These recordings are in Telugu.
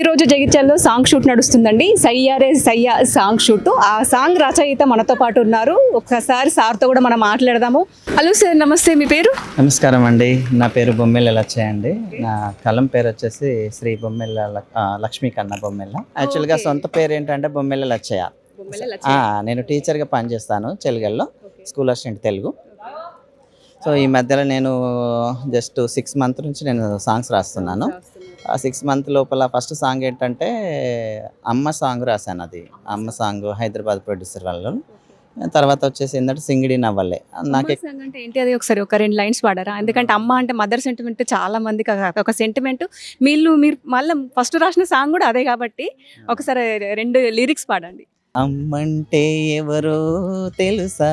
ఈరోజు జగిత్యాలలో సాంగ్ షూట్ నడుస్తుందండి. సయ్యారే సయ్యా సాంగ్ షూట్. ఆ సాంగ్ రచయిత మనతో పాటు ఉన్నారు. ఒక్కసారి సార్తో కూడా మనం మాట్లాడదాము. హలో సార్ నమస్తే. మీ పేరు? నమస్కారం అండి. నా పేరు బొమ్మెల్ల లచ్చయ్య అండి. నా కలం పేరు వచ్చేసి శ్రీ బొమ్మెల్ల లక్- ఆ, లక్ష్మీ కన్న బొమ్మెల్ల యాక్చువల్గా సొంత పేరు ఏంటంటే బొమ్మెల్ల లచ్చయ్య. నేను టీచర్గా పనిచేస్తాను చెలుగల్లో స్కూల్ అసిస్టెంట్ తెలుగు. సో ఈ మధ్యలో నేను జస్ట్ సిక్స్ మంత్ నుంచి నేను సాంగ్స్ రాస్తున్నాను. ఆ సిక్స్ మంత్ లోపల ఫస్ట్ సాంగ్ ఏంటంటే అమ్మ సాంగ్ రాశాను అది. అమ్మ సాంగ్ హైదరాబాద్ ప్రొడ్యూసర్ వాళ్ళు తర్వాత వచ్చేసి ఏంటంటే సింగిడి నవ్వలే. నాకు అంటే ఏంటి? అది ఒకసారి ఒక రెండు లైన్స్ పాడారా? ఎందుకంటే అమ్మ అంటే మదర్ సెంటిమెంట్ చాలా మందికి ఒక- ఒక సెంటిమెంట్ మీరు మీరు మళ్ళీ ఫస్ట్ రాసిన సాంగ్ కూడా అదే కాబట్టి ఒకసారి రెండు లిరిక్స్ పాడండి. అమ్మంటే ఎవరో తెలుసా?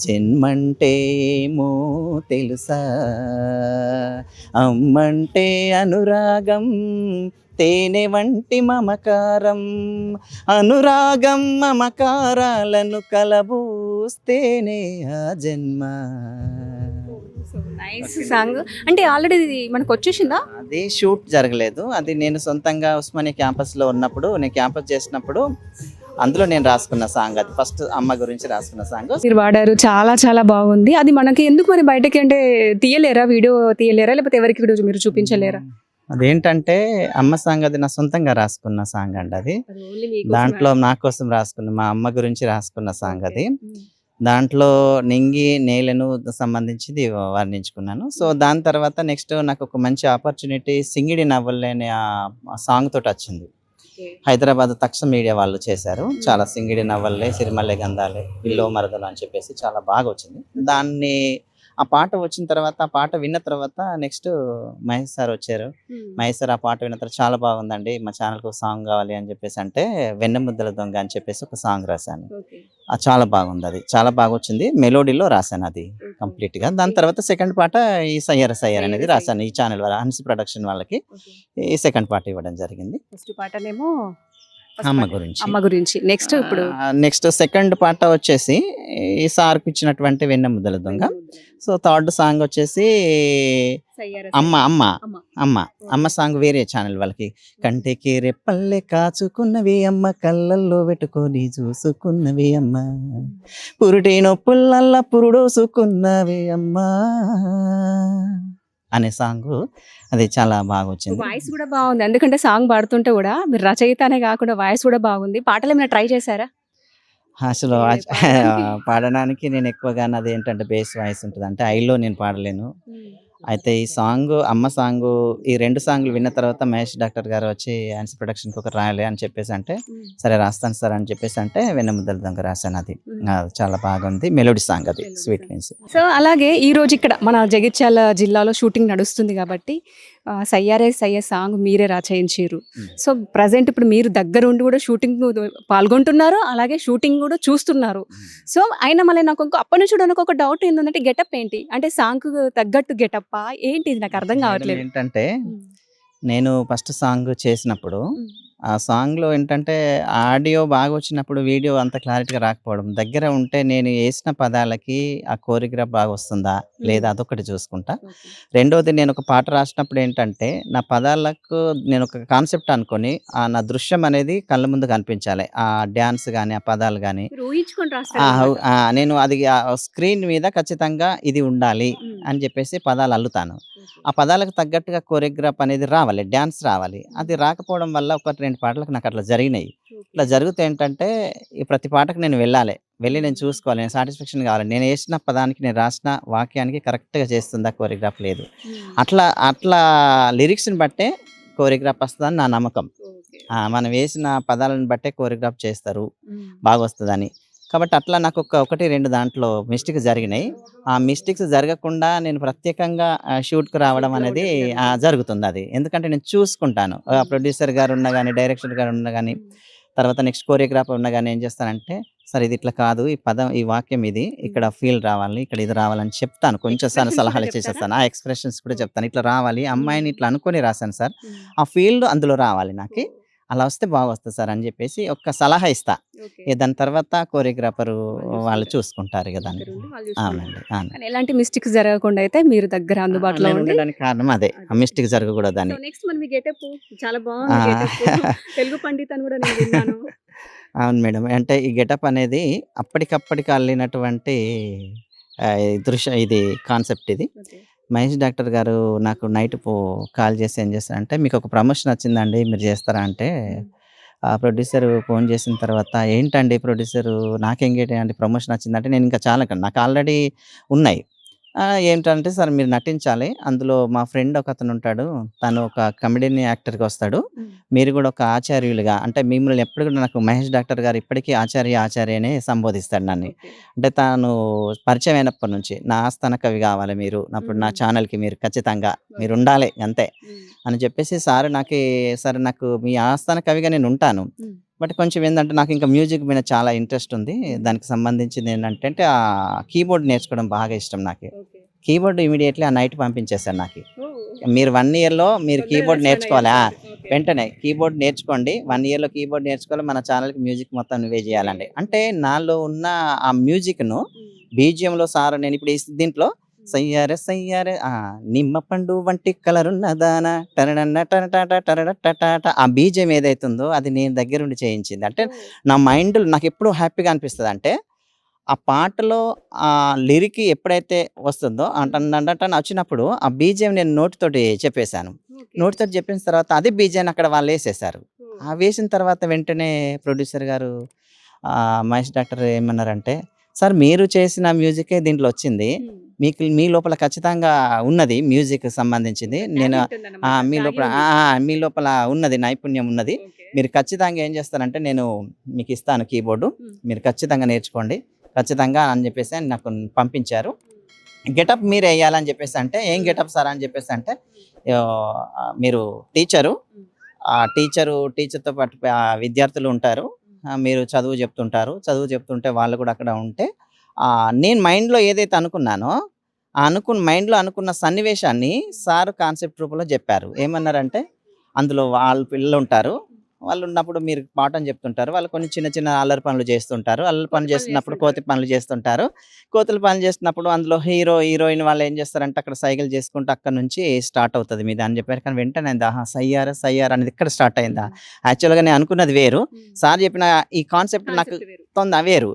జన్మంటే ఏమో తెలుసా? అమ్మంటే అనురాగం తేనె వంటి మమకారం. అనురాగం మమకారాలను కలబూస్తేనే ఆ జన్మ. నైస్ సాంగ్ అంటే ఆల్రెడీ మనకు వచ్చేసిందా? అది షూట్ జరగలేదు. అది నేను సొంతంగా ఉస్మానియా క్యాంపస్లో ఉన్నప్పుడు నేను క్యాంపస్ చేసినప్పుడు అందులో నేను రాసుకున్న సాంగ్ అది. ఫస్ట్ అమ్మ గురించి రాసుకున్న సాంగ్. మీరు వాడారు చాలా చాలా బాగుంది. అది మనకి ఎందుకు మరి బయటకి అంటే తీయలేరా? వీడియో తీయలేరా? లేకపోతే ఎవరికి వీడియో మీరు చూపించలేరా? అదేంటంటే అమ్మ సాంగ్ అది నా సొంతంగా రాసుకున్న సాంగ్ అండి అది. దాంట్లో నా కోసం రాసుకున్న మా అమ్మ గురించి రాసుకున్న సాంగ్ అది. దాంట్లో నింగి నేలను సంబంధించింది వర్ణించుకున్నాను. సో దాని తర్వాత నెక్స్ట్ నాకు ఒక మంచి ఆపర్చునిటీ సింగిడి నవ్వలే అనే ఆ సాంగ్ తోటి వచ్చింది. హైదరాబాద్ తక్ష మీడియా వాళ్ళు చేశారు. చాలా సింగిడి నవ్వల్లే సిరిమల్లె గంధాలే పిల్లో మరదలు అని చెప్పేసి చాలా బాగా వచ్చింది. దాన్ని ఆ పాట వచ్చిన తర్వాత ఆ పాట విన్న తర్వాత నెక్స్ట్ మహేష్ సార్ వచ్చారు. మహేష్ సార్ ఆ పాట విన్న తర్వాత చాలా బాగుందండి. మా ఛానల్కి ఒక సాంగ్ కావాలి అని చెప్పేసి అంటే వెన్నెముద్దల దొంగ అని చెప్పేసి ఒక సాంగ్ రాశాను. అది చాలా బాగుంది అది. చాలా బాగా వచ్చింది. మెలోడీలో రాశాను అది కంప్లీట్గా దాని తర్వాత సెకండ్ పాట ఈ సయ్యర సయ్యర్ అనేది రాశాను. ఈ ఛానల్ వాళ్ళ హన్సి ప్రొడక్షన్ వాళ్ళకి ఈ సెకండ్ పాట ఇవ్వడం జరిగింది. ఫస్ట్ పాటనేమో అమ్మ. గురించి. అమ్మ గురించి. నెక్స్ట్ ఇప్పుడు నెక్స్ట్ సెకండ్ పాట వచ్చేసి ఈ సార్కు ఇచ్చినటువంటి వెన్నె ముద్దల దొంగ. సో థర్డ్ సాంగ్ వచ్చేసి అమ్మ అమ్మ. అమ్మ. అమ్మ. సాంగ్ వేరే ఛానల్ వాళ్ళకి. కంటికి రెప్పల్లే కాచుకున్నవి అమ్మ కళ్ళల్లో పెట్టుకొని చూసుకున్నవి అమ్మ. పురుటి నొప్పులల్లా పురుడోసుకున్నవి అమ్మ. అనే సాంగ్. అది చాలా బాగా వచ్చింది వాయిస్ కూడా బాగుంది. ఎందుకంటే సాంగ్ పాడుతుంటే కూడా మీరు రచయితనే కాకుండా వాయిస్ కూడా బాగుంది. పాటలు ఏమైనా ట్రై చేశారా? అసలు? పాడడానికి నేను ఎక్కువగా నాది ఏంటంటే బేస్ వాయిస్ ఉంటుంది. అంటే ఐలో నేను పాడలేను. అయితే ఈ సాంగ్ అమ్మ సాంగ్ ఈ రెండు సాంగ్లు విన్న తర్వాత మహేష్ డాక్టర్ గారు వచ్చి ఆన్స్ ప్రొడక్షన్కి ఒక రాయాలి అని చెప్పేసి అంటే సరే రాస్తాను సార్ అని చెప్పేసి అంటే వెన్నముద్దల దొంగ రాశాను అది. చాలా బాగుంది. మెలోడీ సాంగ్ అది స్వీట్ మీన్స్. సో అలాగే ఈ రోజు ఇక్కడ మన జగిత్యాల జిల్లాలో షూటింగ్ నడుస్తుంది కాబట్టి సయ్యారే సయ్య సాంగ్ మీరే రచయించారు Hmm. సో ప్రజెంట్ ఇప్పుడు మీరు దగ్గర ఉండి కూడా షూటింగ్ పాల్గొంటున్నారు అలాగే షూటింగ్ కూడా చూస్తున్నారు. సో అయినా మళ్ళీ నాకు ఇంకో అప్పటి నుంచి నాకు ఒక డౌట్ ఏంటంటే గెటప్ ఏంటి? అంటే సాంగ్ తగ్గట్టు గెటప్పా? ఏంటి ఇది నాకు అర్థం కావట్లేదు. ఏంటంటే నేను ఫస్ట్ సాంగ్ చేసినప్పుడు ఆ సాంగ్లో ఏంటంటే ఆడియో బాగా వచ్చినప్పుడు వీడియో అంత క్లారిటీగా రాకపోవడం. దగ్గర ఉంటే నేను వేసిన పదాలకి ఆ కోరియోగ్రాఫ్ బాగా వస్తుందా లేదా అదొకటి చూసుకుంటా. రెండోది నేను ఒక పాట రాసినప్పుడు ఏంటంటే నా పదాలకు నేను ఒక కాన్సెప్ట్ అనుకొని ఆ నా దృశ్యం అనేది కళ్ళ ముందు కనిపించాలి. ఆ డ్యాన్స్ కానీ ఆ పదాలు కానీ మీరు ఊహించుకొని ఆ, రాస్తారు ఆ, నేను అది స్క్రీన్ మీద ఖచ్చితంగా ఇది ఉండాలి అని చెప్పేసి పదాలు అల్లుతాను. ఆ పదాలకు తగ్గట్టుగా కోరియోగ్రాఫ్ అనేది రావాలి డ్యాన్స్ రావాలి. అది రాకపోవడం వల్ల ఒకటి రెండు పాటలకు నాకు అట్లా జరిగినాయి. ఇట్లా జరిగితే ఏంటంటే ఈ ప్రతి పాటకు నేను వెళ్ళాలి. వెళ్ళి నేను చూసుకోవాలి. నేను సాటిస్ఫాక్షన్ కావాలి. నేను వేసిన పదానికి నేను రాసిన వాక్యానికి కరెక్ట్గా చేస్తుందా కోరియోగ్రాఫ్ లేదు. అట్లా అట్లా లిరిక్స్ని బట్టే కోరియోగ్రాఫ్ వస్తుందని నా నమ్మకం. మనం వేసిన పదాలను బట్టే కోరియోగ్రాఫ్ చేస్తారు. బాగా వస్తుందని కాబట్టి అట్లా నాకు ఒక ఒకటి రెండు దాంట్లో మిస్టేక్స్ జరిగినాయి. ఆ మిస్టేక్స్ జరగకుండా నేను ప్రత్యేకంగా షూట్కి రావడం అనేది జరుగుతుంది అది. ఎందుకంటే నేను చూసుకుంటాను. ప్రొడ్యూసర్ గారు ఉన్నా కానీ డైరెక్టర్ గారు ఉన్నా కానీ తర్వాత నెక్స్ట్ కోరియోగ్రాఫర్ ఉన్నా కానీ ఏం చేస్తానంటే సరే ఇది ఇట్లా కాదు ఈ పదం ఈ వాక్యం ఇది ఇక్కడ ఫీల్ రావాలి ఇక్కడ ఇది రావాలని చెప్తాను. కొంచెం సార్ సలహాలు? చేసేస్తాను. ఆ ఎక్స్ప్రెషన్స్ కూడా చెప్తాను. ఇట్లా రావాలి అమ్మాయిని ఇట్లా అనుకొని రాశాను సార్. ఆ ఫీల్డ్ అందులో రావాలి నాకు. అలా వస్తే బాగా వస్తుంది సార్ అని చెప్పేసి ఒక సలహా ఇస్తా. దాని తర్వాత కోరియోగ్రాఫర్ వాళ్ళు చూసుకుంటారు దాన్ని. అవునండి ఎలాంటి మిస్టేక్స్ జరగకుండా అయితే మీరు దగ్గర అందుబాటులో ఉండడానికి కారణం అదే. ఆ మిస్టేక్ జరగకూడదని నెక్స్ట్ మన మీ గెటప్ చాలా ఆ. బాగుంది getup. తెలుగు పండిత్ అని కూడా నేను విన్నాను. అవును మేడం. అంటే ఈ గెటప్ అనేది అప్పటికప్పటికి అల్లినటువంటి దృశ్య ఇది కాన్సెప్ట్ ఇది. మహేష్ డాక్టర్ గారు నాకు నైట్ పో కాల్ చేసి ఏం చేస్తారంటే మీకు ఒక ప్రమోషన్ వచ్చిందండి మీరు చేస్తారా? అంటే ఆ ప్రొడ్యూసర్ ఫోన్ చేసిన తర్వాత ఏంటండి ప్రొడ్యూసర్ నాకేంగేటి అంటే ప్రమోషన్ వచ్చిందంటే నేను ఇంకా చాలా నాకు ఆల్రెడీ ఉన్నాయి. ఆ, ఏంటంటే సార్ మీరు నటించాలి. అందులో మా ఫ్రెండ్ ఒక అతను ఉంటాడు. తను ఒక కమెడియన్ యాక్టర్గా వస్తాడు. మీరు కూడా ఒక ఆచార్యులుగా అంటే మిమ్మల్ని ఎప్పుడు కూడా నాకు మహేష్ డాక్టర్ గారు ఇప్పటికీ ఆచార్య ఆచార్య అనే సంబోధిస్తాడు నన్ను. అంటే తాను పరిచయం అయినప్పటి నుంచి నా ఆస్థాన కవి కావాలి మీరు అప్పుడు నా. ఛానల్కి మీరు ఖచ్చితంగా మీరు ఉండాలి అంతే. అని చెప్పేసి సార్ నాకు సార్ నాకు మీ ఆస్థాన కవిగా నేను ఉంటాను. బట్ కొంచెం ఏంటంటే నాకు ఇంకా మ్యూజిక్ మీద చాలా ఇంట్రెస్ట్ ఉంది. దానికి సంబంధించింది ఏంటంటే ఆ కీబోర్డ్ నేర్చుకోవడం బాగా ఇష్టం నాకు. కీబోర్డ్ ఇమీడియట్లీ ఆ నైట్ పంపించేశారు నాకు. మీరు వన్ ఇయర్లో మీరు కీబోర్డ్ నేర్చుకోవాలా. వెంటనే కీబోర్డ్ నేర్చుకోండి. వన్ ఇయర్లో కీబోర్డ్ నేర్చుకోవాలి. మన ఛానల్కి మ్యూజిక్ మొత్తం నువ్వే చేయాలండి. అంటే నాలో ఉన్న ఆ మ్యూజిక్ను బీజియంలో సార్ నేను ఇప్పుడు ఈ దీంట్లో సయ్యారే సయ్యారే. ఆ నిమ్మ పండు వంటి కలరున్న దాన టరడన్న టరటాట టరడటటాట ఆ బీజం ఏదైతుందో అది నేను దగ్గరుండి చేయించింది. అంటే నా మైండ్ నాకు ఎప్పుడు హ్యాపీగా అనిపిస్తుంది. అంటే ఆ పాటలో ఆ లిరిక్ ఎప్పుడైతే వస్తుందో అంటని వచ్చినప్పుడు ఆ బీజం నేను నోటితోటి చెప్పేశాను. నోటితో చెప్పిన తర్వాత అదే బీజాన్ని అక్కడ వాళ్ళు వేసేసారు ఆ వేసిన తర్వాత వెంటనే ప్రొడ్యూసర్ గారు మహేష్ డాక్టర్ ఏమన్నారంటే సార్ మీరు చేసిన మ్యూజికే దీంట్లో వచ్చింది. మీకు మీ లోపల ఖచ్చితంగా ఉన్నది మ్యూజిక్ సంబంధించింది. నేను మీ లోపల మీ లోపల ఉన్నది నైపుణ్యం ఉన్నది. మీరు ఖచ్చితంగా ఏం చేస్తారంటే నేను మీకు ఇస్తాను కీబోర్డు. మీరు ఖచ్చితంగా నేర్చుకోండి. ఖచ్చితంగా అని చెప్పేసి నాకు పంపించారు. గెటప్ మీరు వేయాలని చెప్పేసి అంటే ఏం గెటప్ సార్ అని చెప్పేసి అంటే మీరు టీచరు ఆ టీచరు టీచర్తో పాటు విద్యార్థులు ఉంటారు. మీరు చదువు చెప్తుంటారు. చదువు చెప్తుంటే వాళ్ళు కూడా అక్కడ ఉంటే నేను మైండ్లో ఏదైతే అనుకున్నానో అనుకున్న మైండ్లో అనుకున్న సన్నివేశాన్ని సార్ కాన్సెప్ట్ రూపంలో చెప్పారు. ఏమన్నారంటే అందులో వాళ్ళ పిల్లలు ఉంటారు. వాళ్ళు ఉన్నప్పుడు మీరు పాఠం చెప్తుంటారు. వాళ్ళు కొన్ని చిన్న చిన్న అల్లరి పనులు చేస్తుంటారు. అల్లరి పనులు చేస్తున్నప్పుడు. కోతి పనులు చేస్తుంటారు. కోతుల పనులు చేస్తున్నప్పుడు అందులో హీరో హీరోయిన్ వాళ్ళు ఏం చేస్తారంటే అక్కడ సైకిల్ చేసుకుంటూ అక్కడ నుంచి స్టార్ట్ అవుతుంది మీద అని చెప్పారు. కానీ వెంటనే ఆహా సయ్యారా సయ్యారా అనేది ఇక్కడ స్టార్ట్ అయిందా? యాక్చువల్గా నేను అనుకున్నది వేరు. సార్ చెప్పిన ఈ కాన్సెప్ట్ నాకు తొంద వేరు.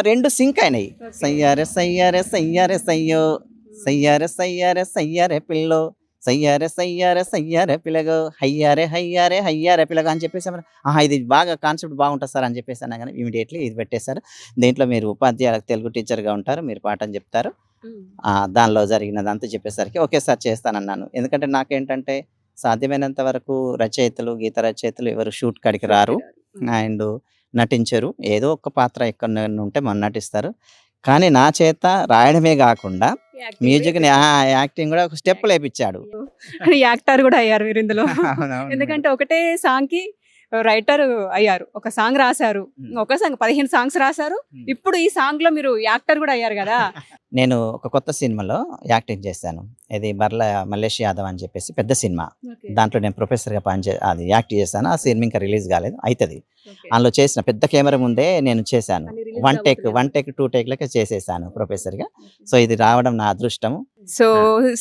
రెండు సింక్ అయినాయి. సయ్యారే సయ్యారే సయ్యారే సయ్యో. సయ్యారే సయ్యారే సయ్యారే పిల్లో. సయ్యారే సయ్యారే సయ్యారే పిల్లగో హయ్యారే హయ్యారే హయ్యారే పిల్లగో అని చెప్పేసి. ఆహా ఇది బాగా కాన్సెప్ట్ బాగుంటుంది సార్ అని చెప్పేసి అన్నా కానీ ఇమీడియట్లీ ఇది పెట్టేశారు. దీంట్లో మీరు ఉపాధ్యాయులకు తెలుగు టీచర్గా ఉంటారు మీరు పాఠం చెప్తారు. ఆ, దానిలో జరిగినదంతా చెప్పేసరికి ఓకే సార్ చేస్తానన్నాను. ఎందుకంటే నాకేంటంటే సాధ్యమైనంత వరకు రచయితలు గీత రచయితలు ఎవరు షూట్ కాడికి రారు. అండ్ నటించరు. ఏదో ఒక పాత్ర ఎక్కడ ఉంటే మనం నటిస్తారు. కానీ నా చేత రాయడమే కాకుండా మ్యూజిక్ యాక్టింగ్ కూడా ఒక స్టెప్ లేపించాడు యాక్టర్ కూడా అయ్యారు మీరు ఇందులో. ఎందుకంటే ఒకటే సాంగ్కి రైటర్ అయ్యారు. ఒక సాంగ్ రాశారు. ఒక సాంగ్ పదిహేను సాంగ్స్ రాశారు. ఇప్పుడు ఈ సాంగ్లో మీరు యాక్టర్ కూడా అయ్యారు కదా. నేను ఒక కొత్త సినిమాలో యాక్టింగ్ చేశాను. ఇది బర్ల మల్లేష్ యాదవ్ అని చెప్పేసి పెద్ద సినిమా. దాంట్లో నేను ప్రొఫెసర్గా పనిచే అది యాక్ట్ చేశాను. ఆ సినిమా ఇంకా రిలీజ్ కాలేదు. అవుతుంది అందులో చేసిన పెద్ద కెమెరా ముందే నేను చేశాను. One take one take two టేక్లకే చేసేసాను ప్రొఫెసర్గా. సో ఇది రావడం నా అదృష్టము సో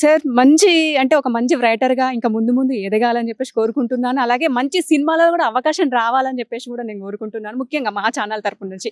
సార్ మంచి అంటే ఒక మంచి రైటర్గా ఇంకా ముందు ముందు ఎదగాలని చెప్పేసి కోరుకుంటున్నాను. అలాగే మంచి సినిమాలో కూడా అవకాశం రావాలని చెప్పేసి కూడా నేను కోరుకుంటున్నాను. ముఖ్యంగా మా ఛానల్ తరపు నుంచి.